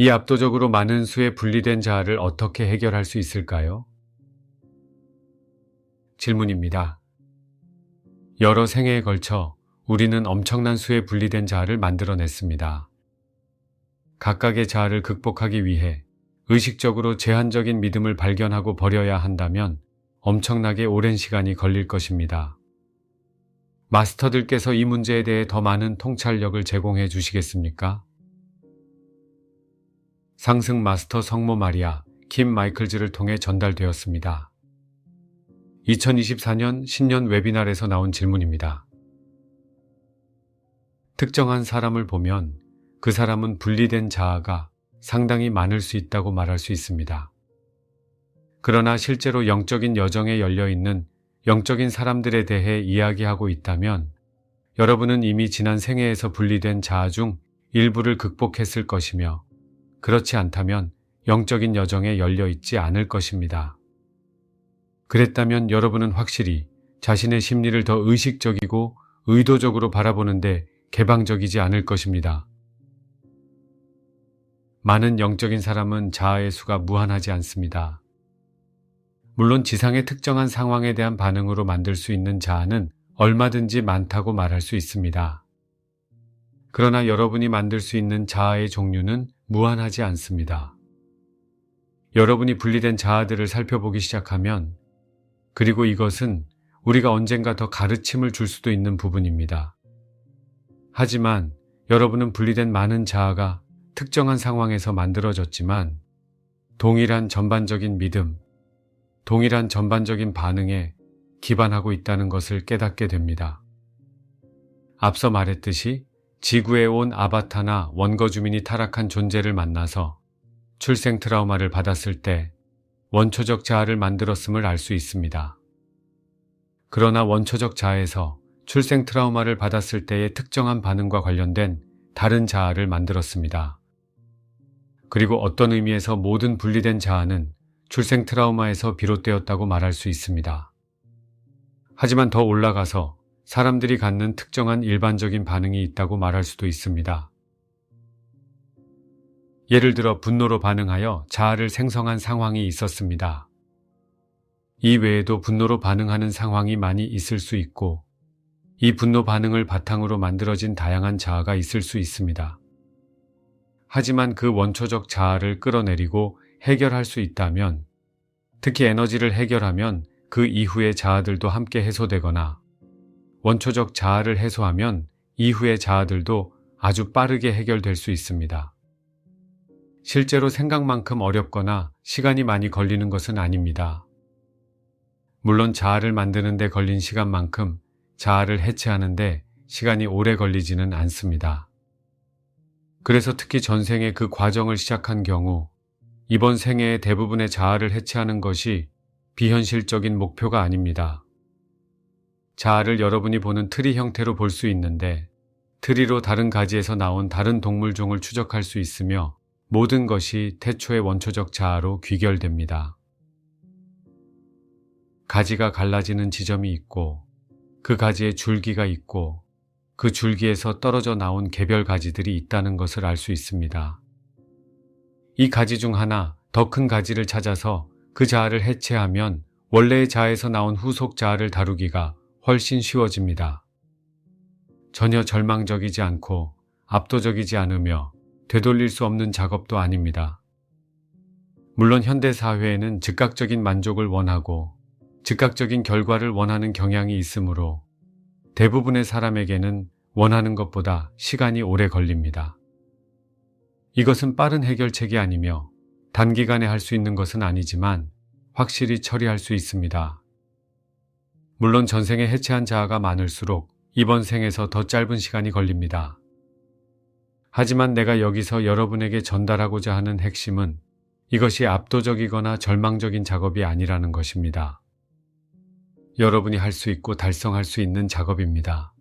이 압도적으로 많은 수의 분리된 자아를 어떻게 해결할 수 있을까요? 질문입니다. 여러 생애에 걸쳐 우리는 엄청난 수의 분리된 자아를 만들어냈습니다. 각각의 자아를 극복하기 위해 의식적으로 제한적인 믿음을 발견하고 버려야 한다면 엄청나게 오랜 시간이 걸릴 것입니다. 마스터들께서 이 문제에 대해 더 많은 통찰력을 제공해 주시겠습니까? 상승 마스터 성모 마리아 킴 마이클즈를 통해 전달되었습니다. 2024년 신년 웨비날에서 나온 질문입니다. 특정한 사람을 보면 그 사람은 분리된 자아가 상당히 많을 수 있다고 말할 수 있습니다. 그러나 실제로 영적인 여정에 열려 있는 영적인 사람들에 대해 이야기하고 있다면 여러분은 이미 지난 생애에서 분리된 자아 중 일부를 극복했을 것이며 그렇지 않다면 영적인 여정에 열려 있지 않을 것입니다. 그랬다면 여러분은 확실히 자신의 심리를 더 의식적이고 의도적으로 바라보는데 개방적이지 않을 것입니다. 많은 영적인 사람은 자아의 수가 무한하지 않습니다. 물론 지상의 특정한 상황에 대한 반응으로 만들 수 있는 자아는 얼마든지 많다고 말할 수 있습니다. 그러나 여러분이 만들 수 있는 자아의 종류는 무한하지 않습니다. 여러분이 분리된 자아들을 살펴보기 시작하면 그리고 이것은 우리가 언젠가 더 가르침을 줄 수도 있는 부분입니다. 하지만 여러분은 분리된 많은 자아가 특정한 상황에서 만들어졌지만 동일한 전반적인 믿음, 동일한 전반적인 반응에 기반하고 있다는 것을 깨닫게 됩니다. 앞서 말했듯이 지구에 온 아바타나 원거 주민이 타락한 존재를 만나서 출생 트라우마를 받았을 때 원초적 자아를 만들었음을 알 수 있습니다. 그러나 원초적 자아에서 출생 트라우마를 받았을 때의 특정한 반응과 관련된 다른 자아를 만들었습니다. 그리고 어떤 의미에서 모든 분리된 자아는 출생 트라우마에서 비롯되었다고 말할 수 있습니다. 하지만 더 올라가서 사람들이 갖는 특정한 일반적인 반응이 있다고 말할 수도 있습니다. 예를 들어 분노로 반응하여 자아를 생성한 상황이 있었습니다. 이 외에도 분노로 반응하는 상황이 많이 있을 수 있고 이 분노 반응을 바탕으로 만들어진 다양한 자아가 있을 수 있습니다. 하지만 그 원초적 자아를 끌어내리고 해결할 수 있다면 특히 에너지를 해결하면 그 이후의 자아들도 함께 해소되거나 원초적 자아를 해소하면 이후의 자아들도 아주 빠르게 해결될 수 있습니다. 실제로 생각만큼 어렵거나 시간이 많이 걸리는 것은 아닙니다. 물론 자아를 만드는데 걸린 시간만큼 자아를 해체하는데 시간이 오래 걸리지는 않습니다. 그래서 특히 전생에 그 과정을 시작한 경우 이번 생애의 대부분의 자아를 해체하는 것이 비현실적인 목표가 아닙니다. 자아를 여러분이 보는 트리 형태로 볼 수 있는데 트리로 다른 가지에서 나온 다른 동물종을 추적할 수 있으며 모든 것이 태초의 원초적 자아로 귀결됩니다. 가지가 갈라지는 지점이 있고 그 가지에 줄기가 있고 그 줄기에서 떨어져 나온 개별 가지들이 있다는 것을 알 수 있습니다. 이 가지 중 하나 더 큰 가지를 찾아서 그 자아를 해체하면 원래의 자아에서 나온 후속 자아를 다루기가 훨씬 쉬워집니다. 전혀 절망적이지 않고 압도적이지 않으며 되돌릴 수 없는 작업도 아닙니다. 물론 현대 사회에는 즉각적인 만족을 원하고 즉각적인 결과를 원하는 경향이 있으므로 대부분의 사람에게는 원하는 것보다 시간이 오래 걸립니다. 이것은 빠른 해결책이 아니며 단기간에 할 수 있는 것은 아니지만 확실히 처리할 수 있습니다. 물론 전생에 해체한 자아가 많을수록 이번 생에서 더 짧은 시간이 걸립니다. 하지만 내가 여기서 여러분에게 전달하고자 하는 핵심은 이것이 압도적이거나 절망적인 작업이 아니라는 것입니다. 여러분이 할 수 있고 달성할 수 있는 작업입니다.